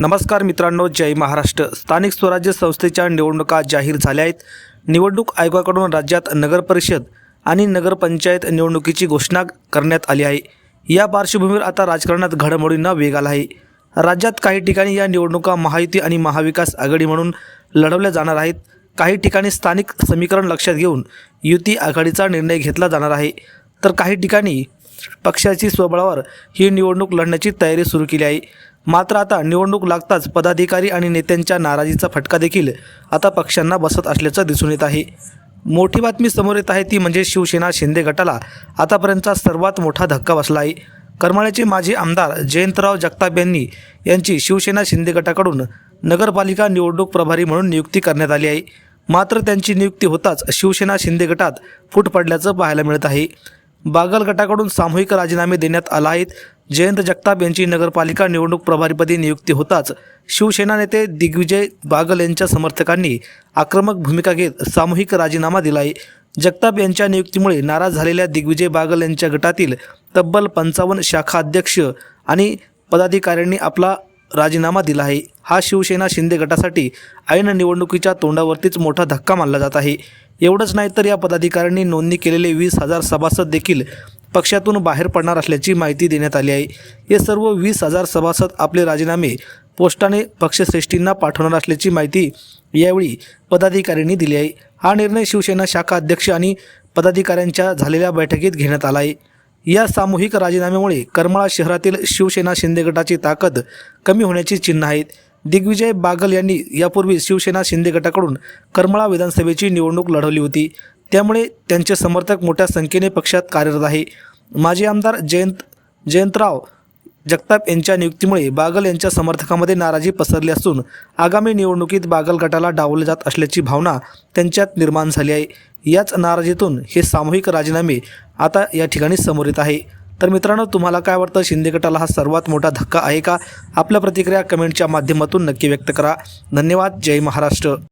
नमस्कार मित्रांनो जय महाराष्ट्र. स्थानिक स्वराज्य संस्थेच्या निवडणुका जाहीर झाल्या आहेत. निवडणूक आयोगाकडून राज्यात नगरपरिषद आणि नगरपंचायत निवडणुकीची घोषणा करण्यात आली आहे. या पार्श्वभूमीवर आता राजकारणात घडामोडींना वेग आला आहे. राज्यात काही ठिकाणी या निवडणुका महायुती आणि महाविकास आघाडी म्हणून लढवल्या जाणार आहेत. काही ठिकाणी स्थानिक समीकरण लक्षात घेऊन युती आघाडीचा निर्णय घेतला जाणार आहे. तर काही ठिकाणी पक्षाची स्वबळावर ही निवडणूक लढण्याची तयारी सुरू केली आहे. मात्र आता निवडणूक लागताच पदाधिकारी आणि नेत्यांच्या नाराजीचा फटका देखील आता पक्षांना बसत असल्याचं दिसून येत आहे. मोठी बातमी समोर येत आहे ती म्हणजे शिवसेना शिंदे गटाला आतापर्यंतचा सर्वात मोठा धक्का बसला आहे. करमाळ्याचे माजी आमदार जयंतराव जगताप यांनी यांची शिवसेना शिंदे गटाकडून नगरपालिका निवडणूक प्रभारी म्हणून नियुक्ती करण्यात आली आहे. मात्र त्यांची नियुक्ती होताच शिवसेना शिंदे गटात फूट पडल्याचं पाहायला मिळत आहे. बागल गटाकडून सामूहिक राजीनामे देण्यात आला आहेत. जयंत जगताप यांची नगरपालिका निवडणूक प्रभारीपदी नियुक्ती होताच शिवसेना नेते दिग्विजय बागल यांच्या समर्थकांनी आक्रमक भूमिका घेत सामूहिक राजीनामा दिला आहे. जगताप यांच्या नियुक्तीमुळे नाराज झालेल्या दिग्विजय बागल यांच्या गटातील तब्बल पंचावन्न शाखा अध्यक्ष आणि पदाधिकाऱ्यांनी आपला राजीनामा दिला आहे. हा शिवसेना शिंदे गटासाठी ऐन निवडणुकीच्या तोंडावरतीच मोठा धक्का मानला जात आहे. एवढंच नाही तर या पदाधिकाऱ्यांनी नोंदणी केलेले वीस हजार सभासद देखील पक्षातून बाहेर पडणार असल्याची माहिती देण्यात आली आहे. हे सर्व वीस हजार सभासद आपले राजीनामे पोस्टाने पक्षश्रेष्ठींना पाठवणार असल्याची माहिती यावेळी पदाधिकाऱ्यांनी दिली आहे. हा निर्णय शिवसेना शाखा अध्यक्ष आणि पदाधिकाऱ्यांच्या झालेल्या बैठकीत घेण्यात आला आहे. या सामूहिक राजीनाम्यामुळे करमाळा शहरातील शिवसेना शिंदे गटाची ताकद कमी होण्याची चिन्ह आहेत. दिग्विजय बागल यांनी यापूर्वी शिवसेना शिंदे गटाकडून करमाळा विधानसभेची निवडणूक लढवली होती. त्यामुळे त्यांचे समर्थक मोठ्या संख्येने पक्षात कार्यरत आहे. माजी आमदार जयंत जयंतराव जगताप यांच्या नियुक्तीमुळे बागल यांच्या समर्थकामध्ये नाराजी पसरली असून आगामी निवडणुकीत बागल गटाला डावले जात असल्याची भावना त्यांच्यात निर्माण झाली आहे. याच नाराजीतून हे सामूहिक राजीनामे आता या ठिकाणी समोर येत आहे. तर मित्रांनो तुम्हाला काय वाटतं? शिंदे गटाला हा सर्वात मोठा धक्का आहे का? आपल्या प्रतिक्रिया कमेंटच्या माध्यमातून नक्की व्यक्त करा. धन्यवाद. जय महाराष्ट्र.